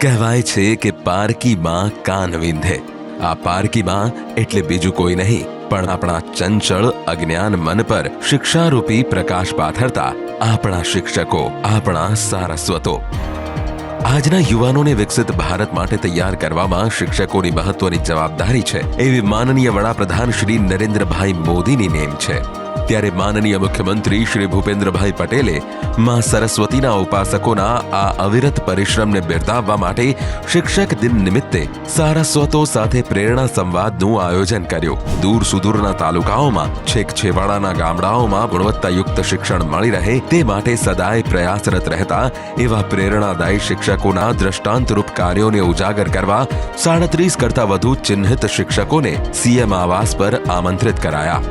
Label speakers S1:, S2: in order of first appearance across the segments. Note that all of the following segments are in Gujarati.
S1: કહેવાય છે કે પારકી માં કાન વિંધે. આ પારકી માં એટલે બીજું કોઈ નહીં, પણ આપણા ચંચળ અજ્ઞાન મન પર શિક્ષારૂપી પ્રકાશ પાથરતા આપણા શિક્ષકો, આપણા સારસ્વતો આજના યુવાનોને વિકસિત ભારત માટે તૈયાર કરવામાં શિક્ષકોની મહત્વની જવાબદારી છે. એવી માનનીય વડાપ્રધાન શ્રી નરેન્દ્રભાઈ મોદીની નેમ છે. ત્યારે માનનીય મુખ્યમંત્રી શ્રી ભૂપેન્દ્રભાઈ પટેલે માં સરસ્વતીના ઉપાસકોના આ અવિરત પરિશ્રમને બિરદાવવા માટે શિક્ષક દિન નિમિત્તે સારસ્વતો સાથે પ્રેરણા સંવાદનું આયોજન કર્યું. દૂર સુદૂરના તાલુકાઓમાં છેક છેવાડાના ગામડાઓમાં ગુણવત્તાયુક્ત શિક્ષણ મળી રહે તે માટે સદાય પ્રયાસરત રહેતા એવા પ્રેરણાદાયી શિક્ષકોના દ્રષ્ટાંતરૂપ કાર્યોને ઉજાગર કરવા સાડત્રીસ કરતા વધુ ચિહ્નિત શિક્ષકોને સીએમ આવાસ પર આમંત્રિત કરાયા.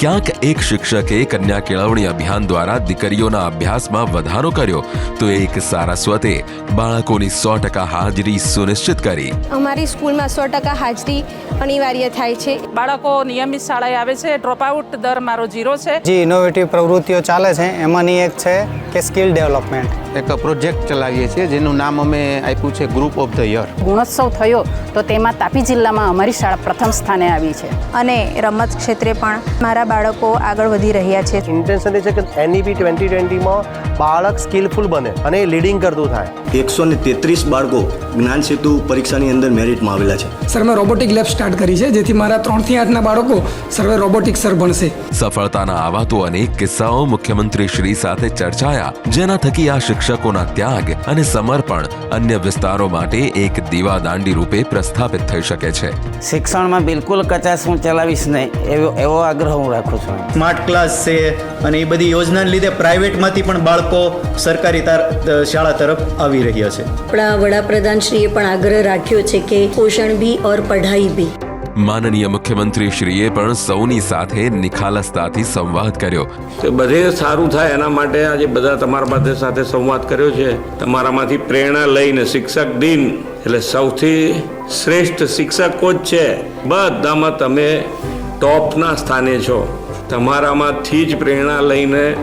S1: ક્યાંક એક શિક્ષકે કન્યા કેળવણી અભિયાન દ્વારા દીકરીઓના અભ્યાસમાં વધારો કર્યો તો એક સારસ્વતે બાળકોની સો ટકા હાજરી સુનિશ્ચિત કરી.
S2: અમારી સ્કૂલમાં સો ટકા હાજરી અનિવાર્ય થાય છે.
S3: બાળકો નિયમિત શાળાએ આવે છે ડ્રોપ આઉટ દર મારો ઝીરો છે.
S4: જે ઇનોવેટિવ પ્રવૃત્તિઓ ચાલે છે એમાંની એક છે કે સ્કિલ ડેવલપમેન્ટ
S5: એક પ્રોજેક્ટ ચલાવીએ છીએ જેનું નામ અમે આપ્યું છે group of the year
S6: Gunotsav થયો તો તેમાં તાપી જિલ્લામાં અમારી શાળા પ્રથમ સ્થાને આવી છે.
S2: અને રમત ક્ષેત્રે પણ મારા બાળકો આગળ વધી રહ્યા છે.
S7: ઇન્ટેન્શન એ છે કે એનઈપી ટ્વેન્ટી ટ્વેન્ટીમાં બાળક સ્કિલફુલ બને અને લીડિંગ કરતું થાય.
S8: એકસો ને તેત્રીસ બાળકો જ્ઞાન સેતુ પરીક્ષાની અંદર મેરિટમાં આવેલા છે.
S9: સર મેં રોબોટિક લેબ સ્ટાર્ટ કરી છે જેથી મારા ત્રણથી આઠના બાળકો સર્વે રોબોટિક સર ભણશે
S1: સફળતાના આવા તો અનેક કિસ્સાઓ મુખ્યમંત્રી શ્રી સાથે ચર્ચાયા જેના થકી આ શિક્ષકોના ત્યાગ અને સમર્પણ અન્ય વિસ્તારો માટે એક દીવાદાંડી રૂપે પ્રસ્થાપિત થઈ શકે છે.
S10: શિક્ષણમાં બિલકુલ કચાશ હું ચલાવીશ નહીં એવો એવો આગ્રહ હું રાખું છું.
S11: સ્માર્ટ ક્લાસ છે અને એ બધી યોજનાને લીધે પ્રાઇવેટમાંથી પણ બાળકો સરકારી તાર- શાળા તરફ આવી રહ્યા છે.
S12: આપણા વડાપ્રધાનશ્રીએ પણ આગ્રહ રાખ્યો છે કે પોષણ ભી ઓર પઢાઈ ભી
S1: માનનીય મુખ્યમંત્રી શ્રીએ પણ સૌની સાથે નિખાલસતાથી સંવાદ કર્યો.
S13: તો બધે સારું થાય એના માટે આજે બધા તમારા પાસે સાથે સંવાદ કર્યો છે. તમારામાંથી પ્રેરણા લઈને શિક્ષક દિન એટલે સૌથી શ્રેષ્ઠ શિક્ષકો જ છે. બધામાં તમે ટોપના સ્થાને છો. તમારામાંથી જ પ્રેરણા લઈને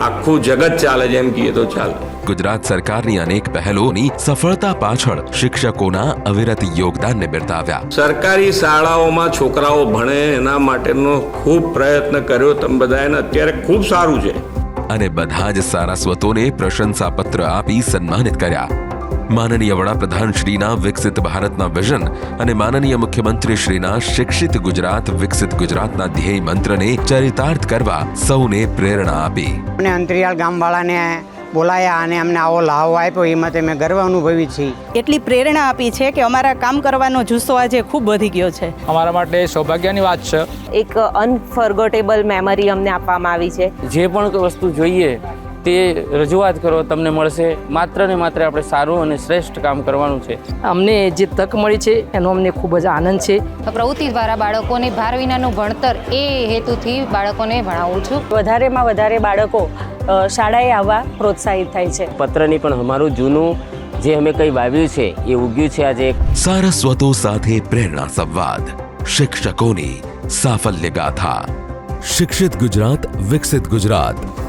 S13: આખું જગત ચાલે છે એમ કહીએ તો ચાલે.
S1: ગુજરાત સરકારની અનેક પહેલોની સફળતા પાછળ શિક્ષકોના અવિરત યોગદાનને બિરદાવ્યા
S13: સરકારી શાળાઓમાં છોકરાઓ ભણે એના માટેનો ખૂબ પ્રયત્ન કર્યો. તમે બધાએ ને અત્યારે ખૂબ સારું છે.
S1: અને બધા જ સારસ્વતોને પ્રશંસાપત્ર આપી સન્માનિત કર્યા. માનનીય વડાપ્રધાન શ્રીના વિકસિત ભારતના વિઝન અને માનનીય મુખ્યમંત્રી શ્રીના શિક્ષિત ગુજરાત વિકસિત ગુજરાતના ધ્યેય મંત્રને ચરિતાર્થ કરવા સૌને પ્રેરણા આપી.
S4: અને અંતરિયાળ ગામવાળાને બોલાયા અને અમને આવો લાવો આપ્યો. એ માટે મેં ગર્વ અનુભવી છે.
S6: એટલી પ્રેરણા આપી છે કે અમારા કામ કરવાનો જુસ્સો આજે ખૂબ વધી ગયો છે.
S9: અમારા માટે સૌભાગ્યની વાત છે.
S3: એક અનફર્ગોટેબલ મેમરી અમને આપવામાં આવી છે.
S10: જે પણ કોઈ વસ્તુ જોઈએ તે રજૂઆત કરો તમને મળશે. માત્ર ને માત્ર આપણે સારું અને શ્રેષ્ઠ કામ કરવાનું છે.
S6: અમને જે તક મળી છે એનો અમને ખૂબ જ આનંદ છે.
S2: પ્રવૃત્તિ દ્વારા બાળકોને ભાર વિનાનું ભણતર એ હેતુથી બાળકોને ભણાવું છું.
S3: વધારેમાં વધારે બાળકો શાળાએ આવવા પ્રોત્સાહિત થાય છે.
S10: પત્રની પણ અમારું જૂનું જે અમે કંઈ વાવ્યું છે એ ઉગ્યું છે આજે.
S1: સારસ્વતો સાથે પ્રેરણા સંવાદ. શિક્ષકોની સાફલ્ય ગાથા. શિક્ષિત ગુજરાત વિકસિત ગુજરાત.